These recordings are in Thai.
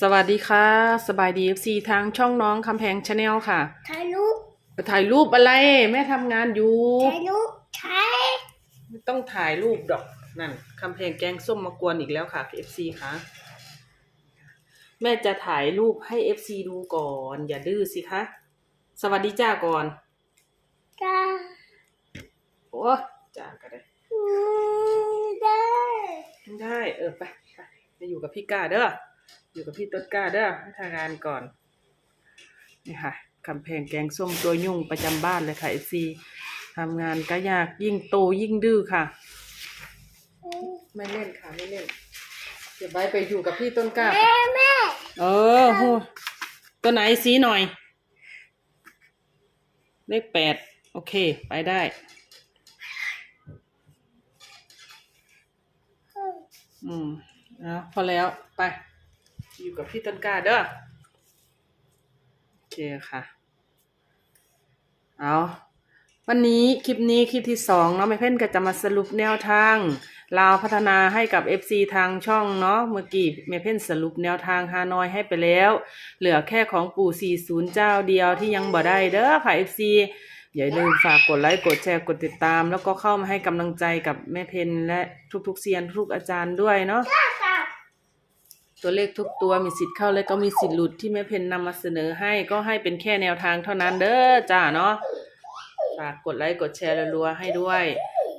สวัสดีค่ะ สบายดีเอฟซีทางช่องน้องคำแพงชาแนลค่ะ ถ่ายรูปถ่ายรูปอะไร แม่ทำงานอยู่ ถ่ายรูปถ่ายไม่ต้องถ่ายรูปดอกนั่นคำแพงแกงส้มมากวนอีกแล้วค่ะเอฟซีค่ะแม่จะถ่ายรูปให้เอฟซีดูก่อน อย่าดื้อสิคะ สวัสดีจ้าก่อนจ้าโอ้จ้าก็ได้อืมได้ได้เออไปไปไปอยู่กับพี่ก้าเด้อ อยู่กับพี่ต้นกล้าเด้อให้ทำงานก่อน นี่ค่ะคำแพงแกงส้มตัวยุ่งประจำบ้านเลยค่ะเอฟซีทำงานก็ยากยิ่งโตยิ่งดื้อค่ะอืมไม่เล่นค่ะไม่เล่นเดี๋ยวไปไปอยู่กับพี่ต้นกล้า แม่แม่เออโหตัวไหนสีหน่อย เลขแปดโอเค ไปได้ อืมเอาพอแล้วไป อยู่กับพี่ต้นกล้าเด้อโอเคค่ะ เอาวันนี้คลิปนี้คลิปที่สองเนาะไม่เพ่นก็จะมาสรุปแนวทางลาวพัฒนาให้กับ FC ทางช่องเนาะเมื่อกี้เมเพ่นสรุปแนวทางฮานอยให้ไปแล้ว เหลือแค่ของปู่40 เจ้าเดียวที่ยังบ่ได้เด้อค่ะ FC อย่าลืมฝากกดไลค์กดแชร์กดติดตาม แล้วก็เข้ามาให้กำลังใจกับแม่เพนและทุกๆเซียนทุกอาจารย์ด้วยเนาะ ตัวเลขทุกตัวมีสิทธิ์เข้าและก็มีสิทธิ์หลุดที่แม่เพนนำมาเสนอให้ก็ให้เป็นแค่แนวทางเท่านั้นเด้อจ้าเนาะฝากกดไลค์กดแชร์รัวๆให้ด้วย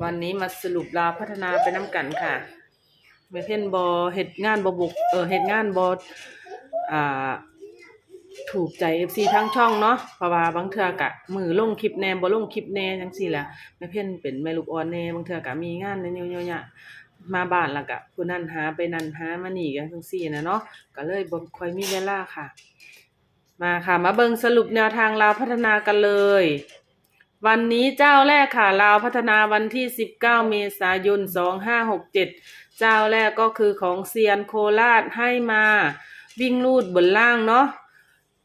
วันนี้มาสรุปลาวพัฒนาไปน้ำกันค่ะแม่เพนบอเฮ็ดงานบบุกเออเฮ็ดงานบอ่าถูกใจเอฟซีทั้งช่องเนาะเพราะว่าบางเทื่อกะมือลงคลิปแหน่บ่ลงคลิปแหน่จังซี่แหละแม่เพ่นเป็นแม่ลูกอ่อนแหน่บางเทื่อกะมีงานในเยอะๆ มาบ้านแล้วกะผู้นั้นหาไปนั่นหามานี่กันจังซี่นะเนาะก็เลยบ่ค่อยมีเวลาค่ะ มาค่ะมาเบิ่งสรุปแนวทางลาวพัฒนากันเลย วันนี้เจ้าแรกค่ะลาวพัฒนาวันที่ 19 เมษายน 2567 เจ้าแรกก็คือของเซียนโคราชให้มาวิ่งลูดบนล่างเนาะ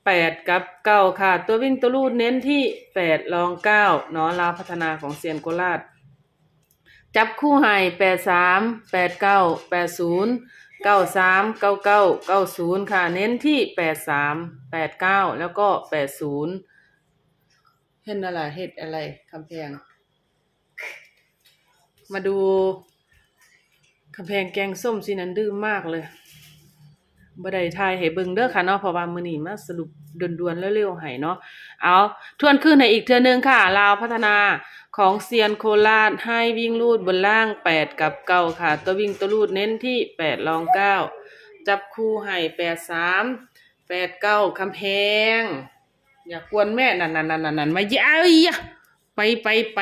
แปดกับเก้าค่ะ ตัววิ่งตัวลูดเน้นที่แปดรองเก้าเนาะลาวพัฒนาของเซียนโคราช จับคู่ให้แปดสามแปดเก้าแปดศูนย์เก้าสามเก้าเก้าเก้าศูนย์ค่ะ เน้นที่แปดสามแปดเก้าแล้วก็แปดศูนย์เห็นอะไรเห็ดอะไรคำแพง มาดูคำแพงแกงส้มสินั้นดื้อมากเลย บ่ได้ทายให้เบิ่งเด้อค่ะเนาะเพราะว่ามื้อนี้มาสรุปด่วนๆเร็วๆให้เนาะเอาทวนคืนให้อีกเทื่อนึงค่ะลาวพัฒนาของเซียนโคราชให้วิ่งลูดบนล่าง 8 กับ9ค่ะ ตัววิ่งตัวลูดเน้นที่ 8 รอง 9 จับคู่ให้ 8 3 8 9คำแพง อย่ากวนแม่นั่นๆๆๆมาอย่าเอ้ยอไปไปไป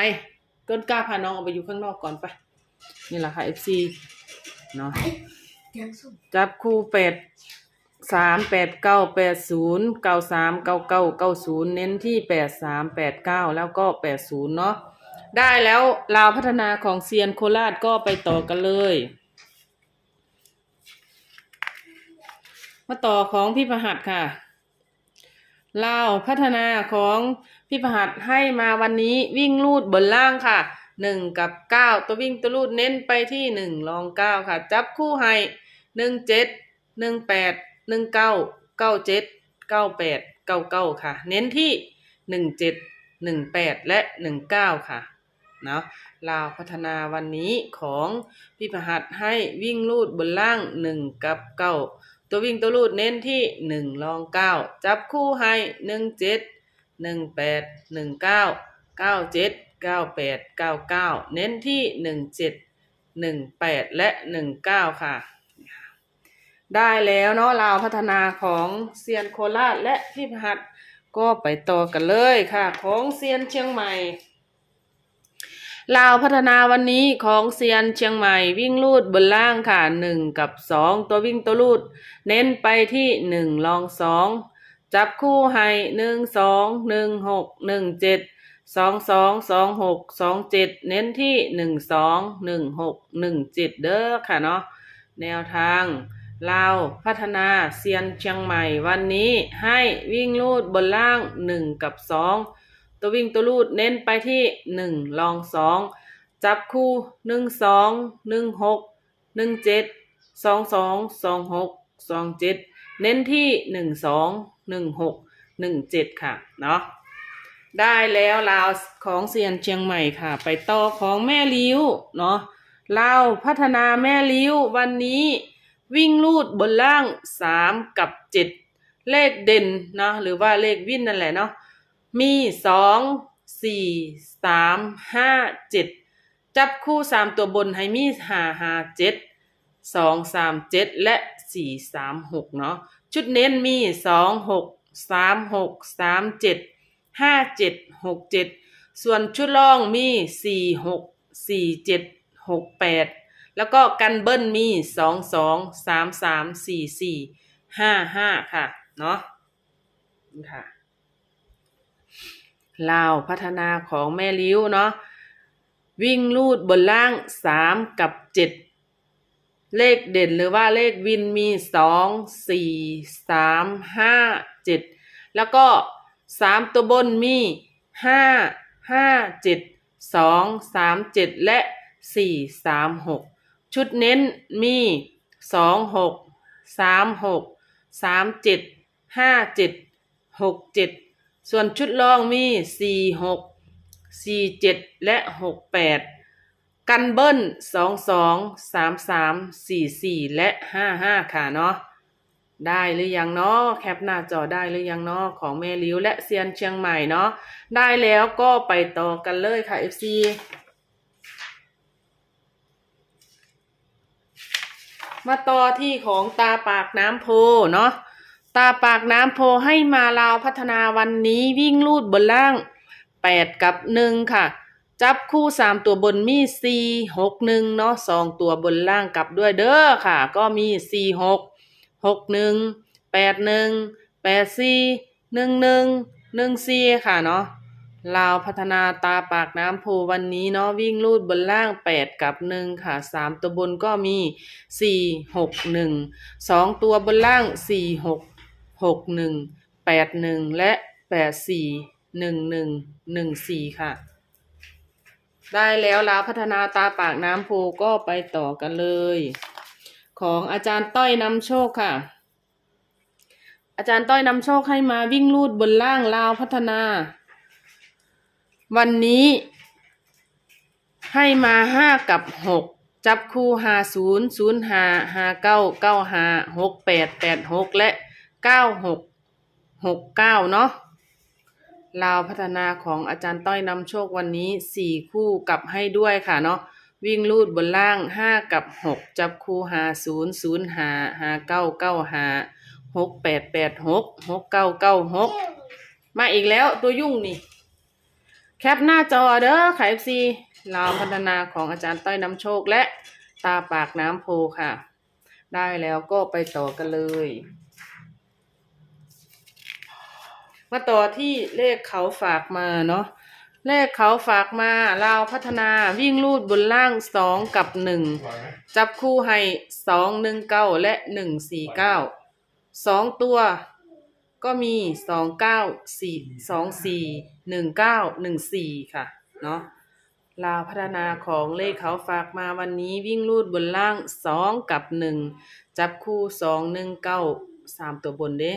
ต้นกล้าพาน้องออกไปอยู่ข้างนอกก่อนไป นี่แหละค่ะ FC เนาะ จับคู่แปดสามแปดเก้าแปดศูนย์เก้าสามเก้าเก้าเก้าศูนย์เน้นที่แปดสามแปดเก้าแล้วก็แปดศูนย์เนาะได้แล้วลาวพัฒนาของเซียนโคราชก็ไปต่อกันเลย มาต่อของพี่ประหัตค่ะลาวพัฒนาของพี่ประหัตให้มาวันนี้วิ่งลูดบนล่างค่ะ หนึ่งกับเก้าตัววิ่งตัวลูดเน้นไปที่หนึ่งรองเก้าค่ะ จับคู่ให้หนึ่งเจ็ดหนึ่งแปดหนึ่งเก้าเก้าเจ็ดเก้าแปดเก้าเก้าค่ะ เน้นที่หนึ่งเจ็ดหนึ่งแปดและหนึ่งเก้าค่ะเนาะลาวพัฒนาวันนี้ของพี่ประหัตให้วิ่งลูดบนล่างหนึ่งกับเก้าตัววิ่งตัวลูดเน้นที่หนึ่งรองเก้าจับคู่ให้หนึ่งเจ็ดหนึ่งแปดหนึ่งเก้าเก้าเจ็ด เก้าแปดเก้าเก้าเน้นที่หนึ่งเจ็ดหนึ่งแปดและหนึ่งเก้าค่ะ ได้แล้วเนาะลาวพัฒนาของเซียนโคราชและพี่พหัสก็ไปต่อกันเลยค่ะ ของเซียนเชียงใหม่ลาวพัฒนาวันนี้ของเซียนเชียงใหม่วิ่งลูดบนล่างค่ะหนึ่งกับสองตัววิ่งตัวลูด เน้นไปที่หนึ่งลองสองจับคู่ให้หนึ่งสองหนึ่งหกหนึ่งเจ็ด สองสองสองหกสองเจ็ดเน้นที่หนึ่งสองหนึ่งหกหนึ่งเจ็ดเด้อค่ะเนาะแนวทางลาวพัฒนาเซียนเชียงใหม่วันนี้ให้วิ่งลูดบนล่างหนึ่งกับสองตัววิ่งตัวลูดเน้นไปที่หนึ่งลองสองจับคู่หนึ่งสองหนึ่งหกหนึ่งเจ็ดสองสองสองหกสองเจ็ดเน้นที่หนึ่งสองหนึ่งหกหนึ่งเจ็ดค่ะเนาะ ได้แล้วลาวของเซียนเชียงใหม่ค่ะ ไปต่อของแม่ลิ้วเนาะลาวพัฒนาแม่ลิ้ววันนี้วิ่งลูดบนล่างสามกับเจ็ดเลขเด่นเนาะหรือว่าเลขวิ่นนั่นแหละเนาะมีสองสี่สามห้าเจ็ดจับคู่สามตัวบนให้มีห้าห้าเจ็ดสองสามเจ็ดและสี่สามหกเนาะชุดเน้นมีสองหกสามหกสามเจ็ด ห้าเจ็ดหกเจ็ดส่วนชุดล่องมีสี่หกสี่เจ็ดหกแปดแล้วก็กันเบิ้ลมีสองสองสามสามสี่สี่ห้าห้าค่ะ เนาะค่ะลาวพัฒนาของแม่ลิ้วเนาะวิ่งลูดบนล่างสามกับเจ็ดเลขเด่นหรือว่าเลขวินมีสองสี่สามห้าเจ็ดแล้วก็ สามตัวบนมีห้าห้าเจ็ดสองสามเจ็ดและสี่สามหกชุดเน้นมีสองหกสามหกสามเจ็ดห้าเจ็ดหกเจ็ดส่วนชุดรองมีสี่หกสี่เจ็ดและหกแปดกันเบิ้ลสองสองสามสามสี่สี่และห้าห้าค่ะเนาะ ได้หรือยังเนาะแคปหน้าจอได้หรือยังเนาะของแม่ลิ้วและเซียนเชียงใหม่เนาะได้แล้วก็ไปต่อกันเลยค่ะ FC มาต่อที่ของตาปากน้ำโพเนาะตาปากน้ำโพให้มาลาวพัฒนาวันนี้วิ่งลูดบนล่างแปดกับหนึ่งค่ะ จับคู่สามตัวบนมีสี่หกหนึ่งเนาะสองตัวบนล่างกลับด้วยเด้อค่ะ ก็มีสี่หก หกหนึ่งแปดหนึ่งแปดสี่หนึ่งหนึ่งหนึ่งสี่ค่ะเนาะลาวพัฒนาตาปากน้ำโพวันนี้เนาะวิ่งลูดบนล่างแปดกับหนึ่งค่ะสามตัวบนก็มีสี่หกหนึ่งสองตัวบนล่างสี่หกหกหนึ่งแปดหนึ่งและแปดสี่หนึ่งหนึ่งหนึ่งสี่ค่ะ ได้แล้วลาวพัฒนาตาปากน้ำโพก็ไปต่อกันเลย ของอาจารย์ต้อยนำโชคค่ะ อาจารย์ต้อยนำโชคให้มาวิ่งลูดบนล่างลาวพัฒนา วันนี้ ให้มาห้ากับหกจับคู่ห้าศูนย์ศูนย์ห้าห้าเก้าเก้าห้าหกแปดแปดหกและเก้าหกหกเก้าเนาะลาวพัฒนาของอาจารย์ต้อยนำโชควันนี้สี่คู่กลับให้ด้วยค่ะเนาะ วิ่งลูดบนล่างห้ากับหกจับคู่หาศูนย์ศูนย์หาหาเก้าเก้าหาหกแปดแปดหกหกเก้าเก้าหกมาอีกแล้วตัวยุ่งนี่ แคปหน้าจอเด้อค่ะ FC ลาวพัฒนาของอาจารย์ต้อยนำโชคและตาปากน้ำโพค่ะ ได้แล้วก็ไปต่อกันเลย มาต่อที่เลขเขาฝากมาเนาะ เลขเขาฝากมาลาวพัฒนาวิ่งลูดบนล่างสองกับหนึ่งจับคู่ให้สองหนึ่งเก้าและหนึ่งสี่เก้าสองตัวก็มีสองเก้าสี่สองสี่หนึ่งเก้าหนึ่งสี่ค่ะเนาะลาวพัฒนาของเลขเขาฝากมาวันนี้วิ่งลูดบนล่างสองกับหนึ่งจับคู่สองหนึ่งเก้า สามตัวบนเด้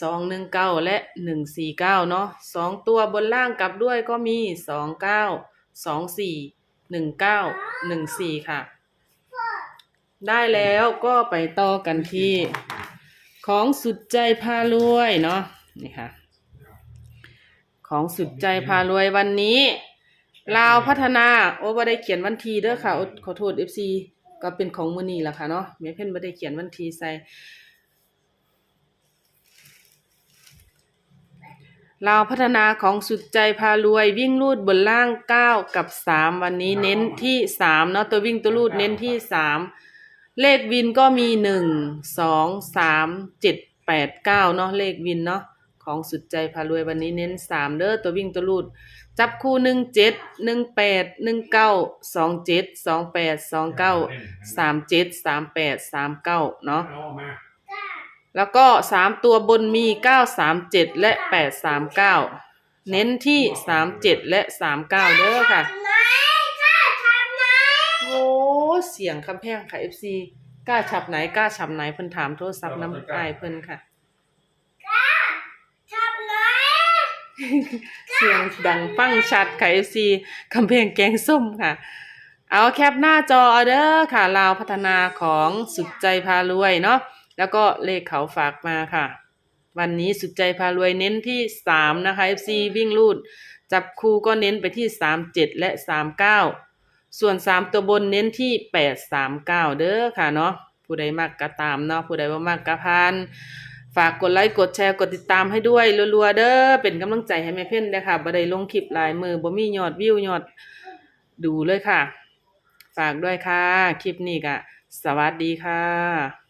สองหนึ่งเก้าและหนึ่งสี่เก้าเนาะสองตัวบนล่างกลับด้วยก็มีสองเก้าสองสี่หนึ่งเก้าหนึ่งสี่ค่ะ ได้แล้วก็ไปต่อกันที่ ของสุดใจพารวยเนาะนี่ค่ะ ของสุดใจพารวยวันนี้ลาวพัฒนาโอ้บ่ได้เขียนวันทีเด้อค่ะขอโทษ FC ก็เป็นของมือนี้ล่ะค่ะเนาะแม่เพ่นบ่ได้เขียนวันทีใส่ ลาวพัฒนาของสุดใจพารวยวิ่งลูดบนล่าง 9 กับ 3 วันนี้เน้นที่ 3 เนาะตัววิ่งตัวลูดเน้นที่ 3 เลขวินก็มีหนึ่งสองสามเจ็ดแปดเก้าเนาะเลขวินเนาะของสุดใจพารวยวันนี้เน้นสามเด้อตัววิ่งตัวลูด จับคู่หนึ่งเจ็ดหนึ่งแปดหนึ่งเก้าสองเจ็ดสองแปดสองเก้าสามเจ็ดสามแปดสามเก้าเนาะเอาออกมา แล้วก็สามตัวบนมีเก้าสามเจ็ดและแปดสามเก้าเน้นที่สามเจ็ดและสามเก้าเด้อค่ะทำไมค่ะทำไมโอ้เสียงคำแพงค่ะ FC กล้าฉับไหนกล้าฉับไหนเพิ่นถามโทรศัพท์น้ำอายเพิ่นค่ะชับไหนเสียงดังฟังชัดไข่ซีคำเพลงแกงส้มค่ะ เอาแคปหน้าจอเอาเด้อค่ะลาวพัฒนาของสุดใจพารวยเนาะ แล้วก็เลขเขาฝากมาค่ะ วันนี้สุดใจพารวยเน้นที่สามนะคะ FC วิ่งลูด จับคู่ก็เน้นไปที่สามเจ็ดและสามเก้าส่วนสามตัวบนเน้นที่แปดสามเก้าเด้อค่ะเนาะผู้ใดมากก็ตามเนาะผู้ใดว่ามากก็พานฝากกดไลค์กดแชร์กดติดตามให้ด้วยรัวๆเด้อเป็นกำลังใจให้แม่เพ่นเด้อค่ะบ่ได้ลงคลิปหลายมือบ่มียอดวิวยอดดูเลยค่ะ ฝากด้วยค่ะ คลิปนี้ก็สวัสดีค่ะ